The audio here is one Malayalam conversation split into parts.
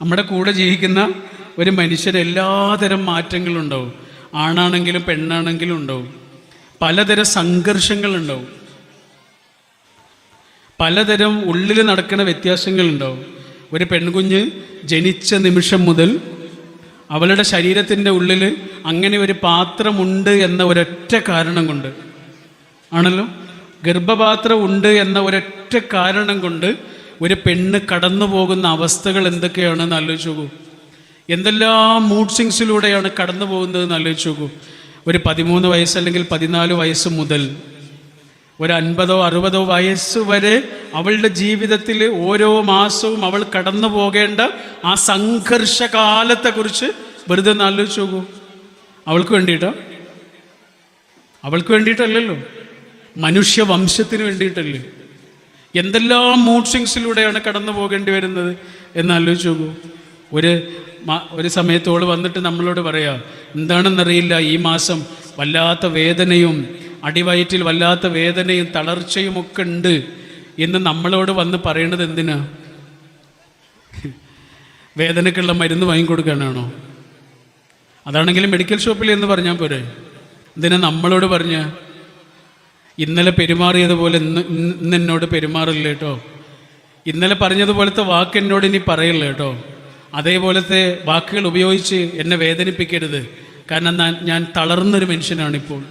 നമ്മുടെ കൂടെ ജീവിക്കുന്ന ഒരു മനുഷ്യന് എല്ലാതരം മാറ്റങ്ങളും ഉണ്ടാവും ആണാണെങ്കിലും പെണ്ണാണെങ്കിലും ഉണ്ടാവും. പലതരം സംഘർഷങ്ങളുണ്ടാവും. പലതരം ഉള്ളിൽ നടക്കുന്ന വ്യത്യാസങ്ങളുണ്ടാവും. ഒരു പെൺകുഞ്ഞ് ജനിച്ച നിമിഷം മുതൽ അവളുടെ ശരീരത്തിന്റെ ഉള്ളിൽ അങ്ങനെ ഒരു പാത്രമുണ്ട് എന്ന ഒരൊറ്റ കാരണം കൊണ്ട്. ആണല്ലോ? ഗർഭപാത്രം ഉണ്ട് എന്ന ഒരൊറ്റ കാരണം കൊണ്ട് ഒരു പെണ്ണ് കടന്നു പോകുന്ന അവസ്ഥകൾ എന്തൊക്കെയാണെന്ന് ആലോചിച്ച് നോക്കൂ എന്തെല്ലാം മൂഡ് സിങ്സിലൂടെയാണ് കടന്നു പോകുന്നതെന്ന് ആലോചിച്ച് നോക്കൂ ഒരു പതിമൂന്ന് വയസ്സ് അല്ലെങ്കിൽ പതിനാല് വയസ്സ് മുതൽ ഒരു അൻപതോ അറുപതോ വയസ്സ് വരെ അവളുടെ ജീവിതത്തിൽ ഓരോ മാസവും അവൾ കടന്നു പോകേണ്ട ആ സംഘർഷകാലത്തെക്കുറിച്ച് വെറുതെ ഒന്ന് ആലോചിച്ച് നോക്കൂ അവൾക്ക് വേണ്ടിയിട്ടോ? അവൾക്ക് വേണ്ടിയിട്ടല്ലല്ലോ. മനുഷ്യവംശത്തിന് വേണ്ടിയിട്ടല്ലേ? എന്തെല്ലാം മൂഡ് സ്വിങ്സിലൂടെയാണ് കടന്നു പോകേണ്ടി വരുന്നത്? എന്ന് ആലോചിച്ച് നോക്കൂ. ഒരു ഒരു സമയത്തോട് വന്നിട്ട് നമ്മളോട് പറയാം എന്താണെന്നറിയില്ല ഈ മാസം വല്ലാത്ത വേദനയും അടിവയറ്റിൽ വല്ലാത്ത വേദനയും തളർച്ചയും ഒക്കെ ഉണ്ട്. എന്ന് നമ്മളോട് വന്ന് പറയണത് എന്തിനാ? വേദനക്കുള്ള മരുന്ന് വാങ്ങിക്കൊടുക്കാനാണോ? അതാണെങ്കിലും മെഡിക്കൽ ഷോപ്പിൽ എന്ന് പറഞ്ഞാൽ പോരെ. എന്തിനാ നമ്മളോട് പറഞ്ഞ? ഇന്നലെ പെരുമാറിയതുപോലെ ഇന്ന് ഇന്ന് എന്നോട് പെരുമാറില്ല കേട്ടോ. ഇന്നലെ പറഞ്ഞതുപോലത്തെ വാക്ക് എന്നോട് ഇനി പറയില്ല കേട്ടോ. അതേപോലത്തെ വാക്കുകൾ ഉപയോഗിച്ച് എന്നെ വേദനിപ്പിക്കരുത്. കാരണം ഞാൻ ഞാൻ തളർന്നൊരു മനുഷ്യനാണിപ്പോൾ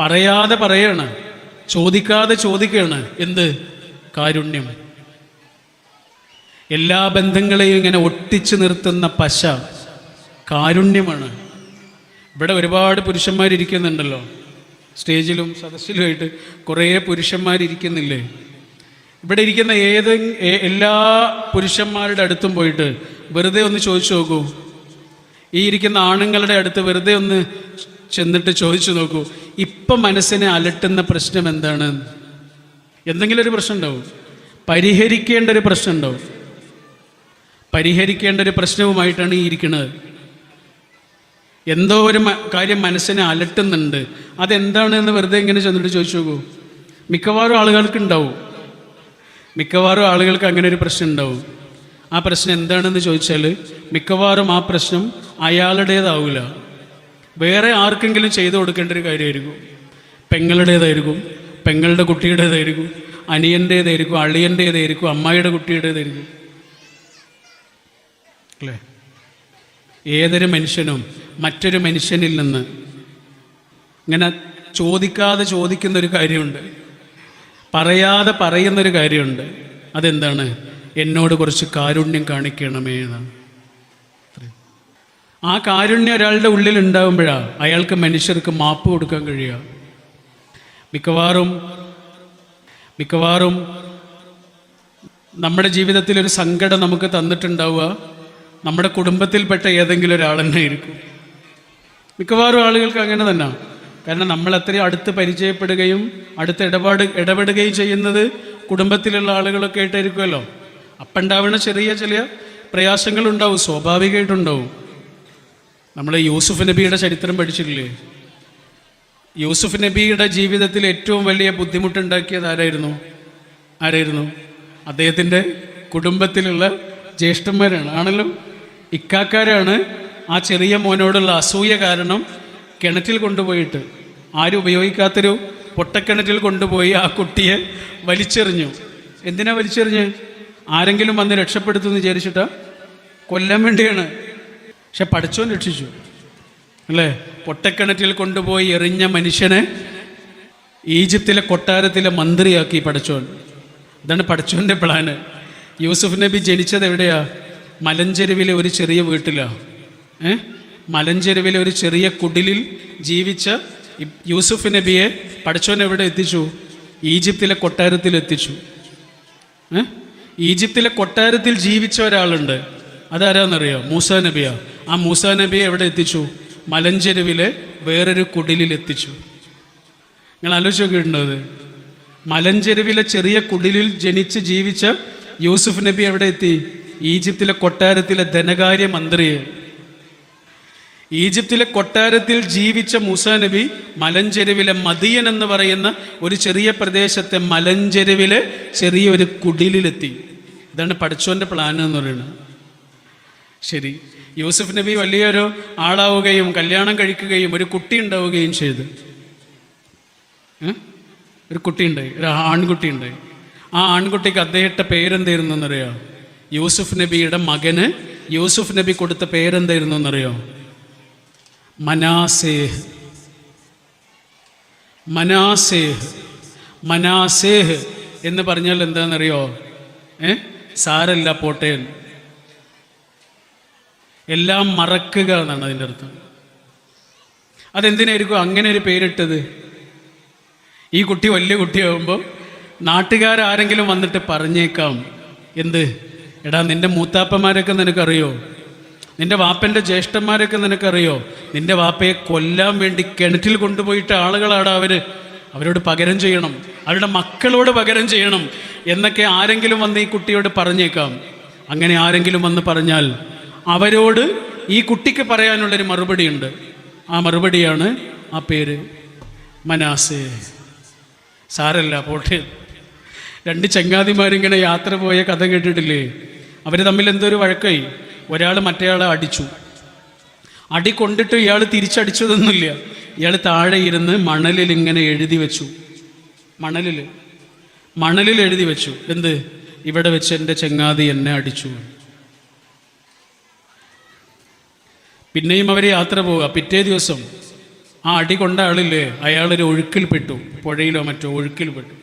പറയാതെ പറയാണ്. ചോദിക്കാതെ ചോദിക്കുകയാണ്. എന്ത്? കാരുണ്യം. എല്ലാ ബന്ധങ്ങളെയും ഇങ്ങനെ ഒട്ടിച്ചു നിർത്തുന്ന പശ കാരുണ്യമാണ്. ഇവിടെ ഒരുപാട് പുരുഷന്മാരിയ്ക്കുന്നുണ്ടല്ലോ സ്റ്റേജിലും സദസ്സിലുമായിട്ട് കുറേ പുരുഷന്മാരിരിക്കുന്നില്ലേ? ഇവിടെ ഇരിക്കുന്ന ഏത് എല്ലാ പുരുഷന്മാരുടെ അടുത്തും പോയിട്ട് വെറുതെ ഒന്ന് ചോദിച്ചു നോക്കൂ. ഈ ഇരിക്കുന്ന ആണുങ്ങളുടെ അടുത്ത് വെറുതെ ഒന്ന് ചെന്നിട്ട് ചോദിച്ചു നോക്കൂ. ഇപ്പം മനസ്സിനെ അലട്ടുന്ന പ്രശ്നം എന്താണ്? എന്തെങ്കിലും ഒരു പ്രശ്നം ഉണ്ടാവും പരിഹരിക്കേണ്ട ഒരു പ്രശ്നം ഉണ്ടാവും പരിഹരിക്കേണ്ട ഒരു പ്രശ്നവുമായിട്ടാണ് ഈ ഇരിക്കുന്നത് എന്തോ ഒരു കാര്യം മനസ്സിനെ അലട്ടുന്നുണ്ട്. അതെന്താണ് എന്ന് വെറുതെ ഇങ്ങനെ ചെന്നിട്ട് ചോദിച്ചു നോക്കൂ. മിക്കവാറും ആളുകൾക്ക് ഉണ്ടാവും. മിക്കവാറും ആളുകൾക്ക് അങ്ങനെ ഒരു പ്രശ്നം ഉണ്ടാവും. ആ പ്രശ്നം എന്താണെന്ന് ചോദിച്ചാൽ മിക്കവാറും ആ പ്രശ്നം അയാളുടേതാവില്ല വേറെ ആർക്കെങ്കിലും ചെയ്തു കൊടുക്കേണ്ട ഒരു കാര്യമായിരിക്കും. പെങ്ങളുടേതായിരിക്കും പെങ്ങളുടെ കുട്ടിയുടേതായിരിക്കും അനിയന്റേതായിരിക്കും അളിയന്റേതായിരിക്കും അമ്മായിയുടെ കുട്ടിയുടേതായിരിക്കും. അല്ലേ? ഏതൊരു മനുഷ്യനും മറ്റൊരു മനുഷ്യനിൽ നിന്ന് ഇങ്ങനെ ചോദിക്കാതെ ചോദിക്കുന്ന ഒരു കാര്യമുണ്ട്. പറയാതെ പറയുന്നൊരു കാര്യമുണ്ട്. അതെന്താണ്? എന്നോട് കുറച്ച് കാരുണ്യം കാണിക്കണമേ എന്നാണ്. ആ കാരുണ്യം ഒരാളുടെ ഉള്ളിൽ ഉണ്ടാകുമ്പോഴാണ് അയാൾക്ക് മനുഷ്യർക്ക് മാപ്പ് കൊടുക്കാൻ കഴിയുക. മിക്കവാറും മിക്കവാറും നമ്മുടെ ജീവിതത്തിൽ ഒരു സങ്കടം നമുക്ക് തന്നിട്ടുണ്ടാവുക. നമ്മുടെ കുടുംബത്തിൽപ്പെട്ട ഏതെങ്കിലും ഒരാൾ തന്നെ ആയിരിക്കും. മിക്കവാറും ആളുകൾക്ക് അങ്ങനെ തന്നെ. കാരണം നമ്മൾ അത്രയും അടുത്ത് പരിചയപ്പെടുകയും അടുത്ത് ഇടപാട് ഇടപെടുകയും ചെയ്യുന്നത് കുടുംബത്തിലുള്ള ആളുകളൊക്കെ ആയിട്ടായിരിക്കുമല്ലോ. അപ്പം ഉണ്ടാവുന്ന ചെറിയ ചെറിയ പ്രയാസങ്ങളുണ്ടാവും സ്വാഭാവികമായിട്ടുണ്ടാവും. നമ്മൾ യൂസുഫ് നബിയുടെ ചരിത്രം പഠിച്ചിട്ടില്ലേ? യൂസുഫ് നബിയുടെ ജീവിതത്തിൽ ഏറ്റവും വലിയ ബുദ്ധിമുട്ടുണ്ടാക്കിയത് ആരായിരുന്നു? ആരായിരുന്നു? അദ്ദേഹത്തിന്റെ കുടുംബത്തിലുള്ള ജ്യേഷ്ഠന്മാരാണ്. ആണല്ലോ? ഇക്കാക്കാരാണ് ആ ചെറിയ മോനോടുള്ള അസൂയ കാരണം കിണറ്റിൽ കൊണ്ടുപോയിട്ട് ആരും ഉപയോഗിക്കാത്തൊരു പൊട്ടക്കിണറ്റിൽ കൊണ്ടുപോയി ആ കുട്ടിയെ വലിച്ചെറിഞ്ഞു. എന്തിനാ വലിച്ചെറിഞ്ഞ്? ആരെങ്കിലും വന്ന് രക്ഷപ്പെടുത്തുമെന്ന് വിചാരിച്ചിട്ട്? കൊല്ലാൻ വേണ്ടിയാണ്. പക്ഷെ പഠിച്ചോൻ രക്ഷിച്ചു. അല്ലേ? പൊട്ടക്കിണറ്റിൽ കൊണ്ടുപോയി എറിഞ്ഞ മനുഷ്യനെ ഈജിപ്തിലെ കൊട്ടാരത്തിലെ മന്ത്രിയാക്കി പഠിച്ചോൻ. ഇതാണ് പഠിച്ചോന്റെ പ്ലാന്. യൂസുഫ് നബി ജനിച്ചത് എവിടെയാ? മലഞ്ചെരുവിലെ ഒരു ചെറിയ വീട്ടിലാ. ഏ? മലഞ്ചെരുവിലെ ഒരു ചെറിയ കുടിലിൽ ജീവിച്ച യൂസുഫ് നബിയെ പഠിച്ചോൻ എവിടെ എത്തിച്ചു? ഈജിപ്തിലെ കൊട്ടാരത്തിൽ എത്തിച്ചു. ഈജിപ്തിലെ കൊട്ടാരത്തിൽ ജീവിച്ച ഒരാളുണ്ട്. അതാരാന്നറിയോ? മൂസ നബിയാ. ആ മൂസ നബിയെ എവിടെ എത്തിച്ചു? മലഞ്ചെരുവിലെ വേറൊരു കുടിലിൽ എത്തിച്ചു. നിങ്ങൾ ആലോചിച്ച് നോക്കിയിട്ടുണ്ടത് മലഞ്ചെരുവിലെ ചെറിയ കുടിലിൽ ജനിച്ച് ജീവിച്ച യൂസുഫ് നബി എവിടെ എത്തി? ഈജിപ്തിലെ കൊട്ടാരത്തിലെ ധനകാര്യ മന്ത്രിയെ ഈജിപ്തിലെ കൊട്ടാരത്തിൽ ജീവിച്ച മൂസ നബി മലഞ്ചെരുവിലെ മദിയൻ എന്ന് പറയുന്ന ഒരു ചെറിയ പ്രദേശത്തെ മലഞ്ചെരുവിലെ ചെറിയൊരു കുടിലിലെത്തി. ഇതാണ് പഠിച്ചോന്റെ പ്ലാൻ എന്ന് പറയുന്നത്. ശരി. യൂസഫ് നബി വലിയൊരു ആളാവുകയും കല്യാണം കഴിക്കുകയും ഒരു കുട്ടി ഉണ്ടാവുകയും ചെയ്തു. ഒരു കുട്ടി ഉണ്ടായി. ഒരു ആൺകുട്ടി ഉണ്ടായി. ആ ആൺകുട്ടിക്ക് അദ്ദേഹത്തെ പേരെന്തായിരുന്നു എന്നറിയോ? യൂസുഫ് നബിയുടെ മകന് യൂസുഫ് നബി കൊടുത്ത പേരെന്തായിരുന്നു എന്നറിയോ? മനാസേഹ് മനാസേഹ് മനാസേഹ് എന്ന് പറഞ്ഞാൽ എന്താണെന്നറിയോ? ഏ? സാരല്ല പോട്ടേൻ എല്ലാം മറക്കുക എന്നാണ് അതിന്റെ അർത്ഥം. അതെന്തിനായിരിക്കും അങ്ങനെ ഒരു പേരിട്ടത്? ഈ കുട്ടി വലിയ കുട്ടിയാകുമ്പോൾ നാട്ടുകാരാരെങ്കിലും വന്നിട്ട് പറഞ്ഞേക്കാം. എന്ത്? എടാ നിന്റെ മൂത്താപ്പന്മാരൊക്കെ നിനക്കറിയോ? നിന്റെ വാപ്പന്റെ ജ്യേഷ്ഠന്മാരൊക്കെ നിനക്കറിയോ? നിന്റെ വാപ്പയെ കൊല്ലാൻ വേണ്ടി കിണറ്റിൽ കൊണ്ടുപോയിട്ട് ആളുകളാണ് അവർ. അവരോട് പകരം ചെയ്യണം. അവരുടെ മക്കളോട് പകരം ചെയ്യണം. എന്നൊക്കെ ആരെങ്കിലും വന്ന് ഈ കുട്ടിയോട് പറഞ്ഞേക്കാം. അങ്ങനെ ആരെങ്കിലും വന്ന് പറഞ്ഞാൽ അവരോട് ഈ കുട്ടിക്ക് പറയാനുള്ളൊരു മറുപടിയുണ്ട്. ആ മറുപടിയാണ് ആ പേര് മനാസേ. സാരല്ല പോട്ടെ. രണ്ട് ചങ്ങാതിമാരിങ്ങനെ യാത്ര പോയ കഥ കേട്ടിട്ടില്ലേ? അവർ തമ്മിൽ എന്തോ ഒരു വഴക്കായി. ഒരാൾ മറ്റേയാളെ അടിച്ചു. അടി കൊണ്ടിട്ട് ഇയാൾ തിരിച്ചടിച്ചതൊന്നുമില്ല. ഇയാൾ താഴെ ഇരുന്ന് മണലിൽ ഇങ്ങനെ എഴുതി വെച്ചു. മണലിൽ മണലിൽ എഴുതി വെച്ചു. എന്ത്? ഇവിടെ വെച്ച് എന്റെ ചെങ്ങാതി എന്നെ അടിച്ചു. പിന്നെയും അവർ യാത്ര പോവുക. പിറ്റേ ദിവസം ആ അടി കൊണ്ട ആളില്ലേ? അയാളൊരു ഒഴുക്കിൽപ്പെട്ടു പുഴയിലോ മറ്റോ ഒഴുക്കിൽപ്പെട്ടു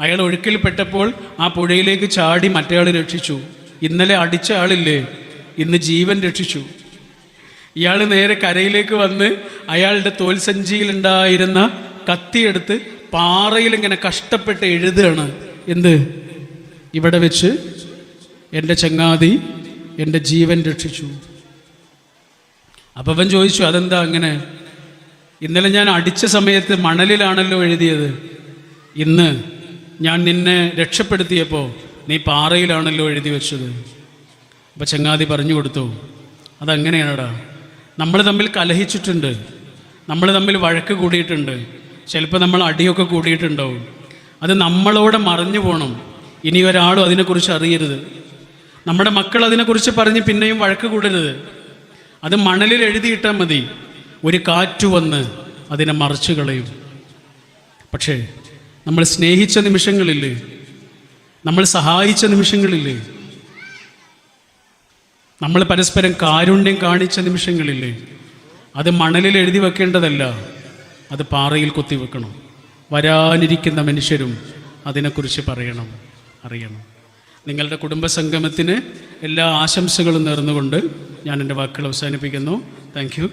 അയാൾ ഒഴുക്കിൽപ്പെട്ടപ്പോൾ ആ പുഴയിലേക്ക് ചാടി മറ്റേയാൾ രക്ഷിച്ചു. ഇന്നലെ അടിച്ച ആളില്ലേ? ഇന്ന് ജീവൻ രക്ഷിച്ചു. ഇയാൾ നേരെ കരയിലേക്ക് വന്ന് അയാളുടെ തോൽസഞ്ചിയിലുണ്ടായിരുന്ന കത്തിയെടുത്ത് പാറയിൽ ഇങ്ങനെ കഷ്ടപ്പെട്ട് എഴുതുകയാണ്. എന്ത്? ഇവിടെ വെച്ച് എന്റെ ചങ്ങാതി എന്റെ ജീവൻ രക്ഷിച്ചു. അപ്പം ചോദിച്ചു അതെന്താ അങ്ങനെ? ഇന്നലെ ഞാൻ അടിച്ച സമയത്ത് മണലിലാണല്ലോ എഴുതിയത്. ഇന്ന് ഞാൻ നിന്നെ രക്ഷപ്പെടുത്തിയപ്പോൾ നീ പാറയിലാണല്ലോ എഴുതി വെച്ചത്. അപ്പം ചങ്ങാതി പറഞ്ഞു കൊടുത്തു അതങ്ങനെയാണടാ. നമ്മൾ തമ്മിൽ കലഹിച്ചിട്ടുണ്ട്. നമ്മൾ തമ്മിൽ വഴക്ക് കൂടിയിട്ടുണ്ട്. ചിലപ്പോൾ നമ്മൾ അടിയൊക്കെ കൂടിയിട്ടുണ്ടാവും. അത് നമ്മളോടെ മറിഞ്ഞു പോകണം ഇനി ഒരാളും അതിനെക്കുറിച്ച് അറിയരുത്. നമ്മുടെ മക്കൾ അതിനെക്കുറിച്ച് പറഞ്ഞ് പിന്നെയും വഴക്ക് കൂടരുത്. അത് മണലിൽ എഴുതിയിട്ടാൽ മതി. ഒരു കാറ്റ് വന്ന് അതിനെ മറിച്ചു കളയും. പക്ഷേ നമ്മൾ സ്നേഹിച്ച നിമിഷങ്ങളില്ലേ നമ്മൾ സഹായിച്ച നിമിഷങ്ങളില്ലേ നമ്മൾ പരസ്പരം കാരുണ്യം കാണിച്ച നിമിഷങ്ങളില്ലേ അത് മണലിൽ എഴുതി വെക്കേണ്ടതല്ല അത് പാറയിൽ കൊത്തി വെക്കണം. വരാനിരിക്കുന്ന മനുഷ്യരും അതിനെക്കുറിച്ച് പറയണം അറിയണം. നിങ്ങളുടെ കുടുംബസംഗമത്തിന് എല്ലാ ആശംസകളും നേർന്നുകൊണ്ട് ഞാൻ എന്റെ വാക്കുകൾ അവസാനിപ്പിക്കുന്നു. താങ്ക്